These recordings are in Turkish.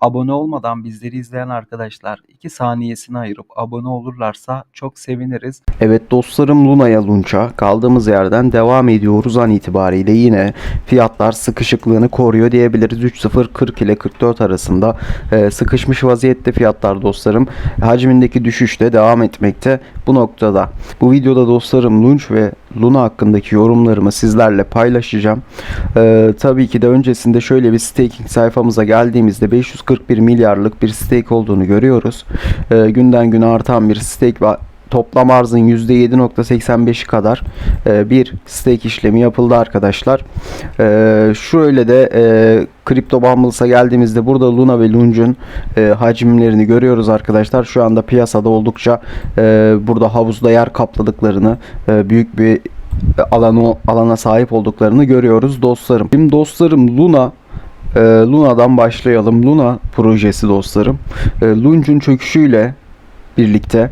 Abone olmadan bizleri izleyen arkadaşlar 2 saniyesini ayırıp abone olurlarsa çok seviniriz. Evet dostlarım Luna'ya Lunç'a kaldığımız yerden devam ediyoruz an itibariyle yine fiyatlar sıkışıklığını koruyor diyebiliriz. 3.0 ile 44 arasında e, sıkışmış vaziyette fiyatlar dostlarım. Hacmindeki düşüş de devam etmekte bu noktada. Bu videoda dostlarım Lunç ve Luna hakkındaki yorumlarımı sizlerle paylaşacağım. Ee, tabii ki de öncesinde şöyle bir staking sayfamıza geldiğimizde 541 milyarlık bir stake olduğunu görüyoruz. Ee, günden güne artan bir stake. Toplam arzın %7.85'i kadar e, bir stake işlemi yapıldı arkadaşlar. E, şöyle de e, Crypto Bumbles'a geldiğimizde burada Luna ve Lunge'un e, hacimlerini görüyoruz arkadaşlar. Şu anda piyasada oldukça e, burada havuzda yer kapladıklarını e, büyük bir alanı alana sahip olduklarını görüyoruz dostlarım. Şimdi dostlarım Luna e, Luna'dan başlayalım. Luna projesi dostlarım. E, Lunge'un çöküşüyle birlikte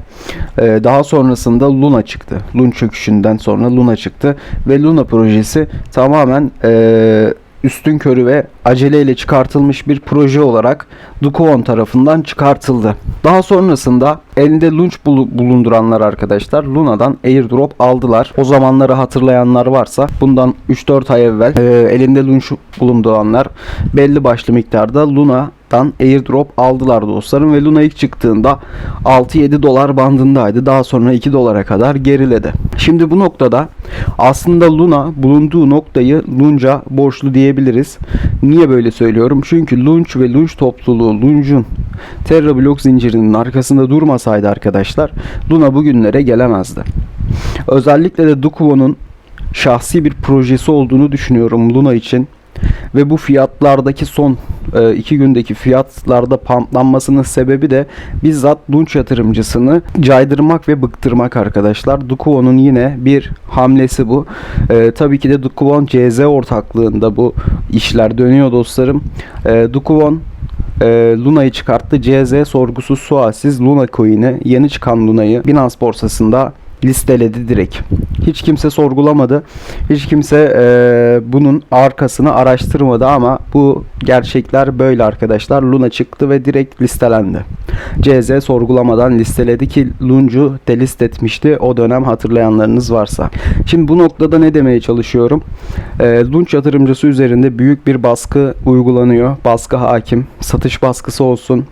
e, daha sonrasında Luna çıktı. Lun çöküşünden sonra Luna çıktı ve Luna projesi tamamen e, üstün körü ve aceleyle çıkartılmış bir proje olarak Dukovon tarafından çıkartıldı. Daha sonrasında elinde launch bulunduranlar arkadaşlar Luna'dan airdrop aldılar. O zamanları hatırlayanlar varsa bundan 3-4 ay evvel e, elinde launch bulunduranlar belli başlı miktarda Luna Market'tan airdrop aldılar dostlarım ve Luna ilk çıktığında 6-7 dolar bandındaydı. Daha sonra 2 dolara kadar geriledi. Şimdi bu noktada aslında Luna bulunduğu noktayı Lunch'a borçlu diyebiliriz. Niye böyle söylüyorum? Çünkü Lunch ve Lunch topluluğu Lunch'un Terra blok zincirinin arkasında durmasaydı arkadaşlar Luna bugünlere gelemezdi. Özellikle de Dukuvo'nun şahsi bir projesi olduğunu düşünüyorum Luna için ve bu fiyatlardaki son e, iki gündeki fiyatlarda pamplanmasının sebebi de bizzat Dunç yatırımcısını caydırmak ve bıktırmak arkadaşlar. Dukuvo'nun yine bir hamlesi bu. E, tabii ki de Dukuvon CZ ortaklığında bu işler dönüyor dostlarım. E, Dukuvon e, Luna'yı çıkarttı. CZ sorgusuz sualsiz Luna coin'i yeni çıkan Luna'yı Binance borsasında listeledi direkt. Hiç kimse sorgulamadı. Hiç kimse e, bunun arkasını araştırmadı ama bu gerçekler böyle arkadaşlar. Luna çıktı ve direkt listelendi. CZ sorgulamadan listeledi ki Luncu delist etmişti o dönem hatırlayanlarınız varsa. Şimdi bu noktada ne demeye çalışıyorum? E, Lunch yatırımcısı üzerinde büyük bir baskı uygulanıyor. Baskı hakim. Satış baskısı olsun,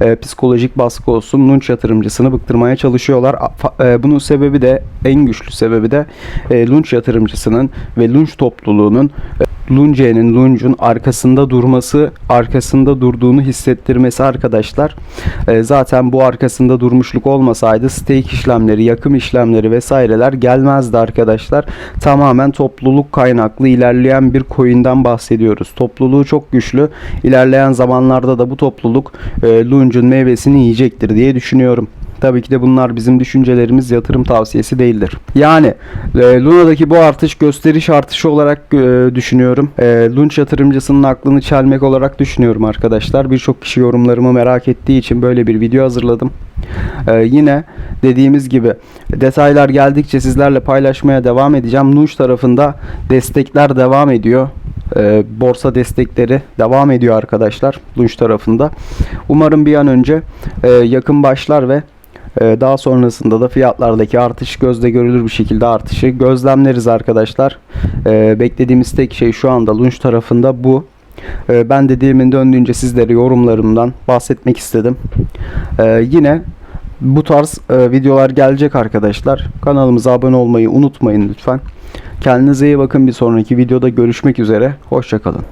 e, psikolojik baskı olsun Lunch yatırımcısını bıktırmaya çalışıyorlar. E, bunun sebebi de en güçlü sebebi de e, Lunch yatırımcısının ve Lunch topluluğunun e, Lunce'nin, Lunch'un arkasında durması, arkasında durduğunu hissettirmesi arkadaşlar. E, zaten bu arkasında durmuşluk olmasaydı stake işlemleri, yakım işlemleri vesaireler gelmezdi arkadaşlar. Tamamen topluluk kaynaklı ilerleyen bir coin'den bahsediyoruz. Topluluğu çok güçlü. İlerleyen zamanlarda da bu topluluk e, Lunch'un meyvesini yiyecektir diye düşünüyorum. Tabii ki de bunlar bizim düşüncelerimiz yatırım tavsiyesi değildir. Yani e, Luna'daki bu artış gösteriş artışı olarak e, düşünüyorum. E, Lunch yatırımcısının aklını çelmek olarak düşünüyorum arkadaşlar. Birçok kişi yorumlarımı merak ettiği için böyle bir video hazırladım. E, yine dediğimiz gibi detaylar geldikçe sizlerle paylaşmaya devam edeceğim. Lunch tarafında destekler devam ediyor e, borsa destekleri devam ediyor arkadaşlar Lunch tarafında. Umarım bir an önce e, yakın başlar ve daha sonrasında da fiyatlardaki artış gözle görülür bir şekilde artışı gözlemleriz arkadaşlar. Ee, beklediğimiz tek şey şu anda Lunch tarafında bu. Ee, ben dediğimin döndüğünce sizlere yorumlarımdan bahsetmek istedim. Yine bu tarz e, videolar gelecek arkadaşlar. Kanalımıza abone olmayı unutmayın lütfen. Kendinize iyi bakın. Bir sonraki videoda görüşmek üzere. Hoşçakalın.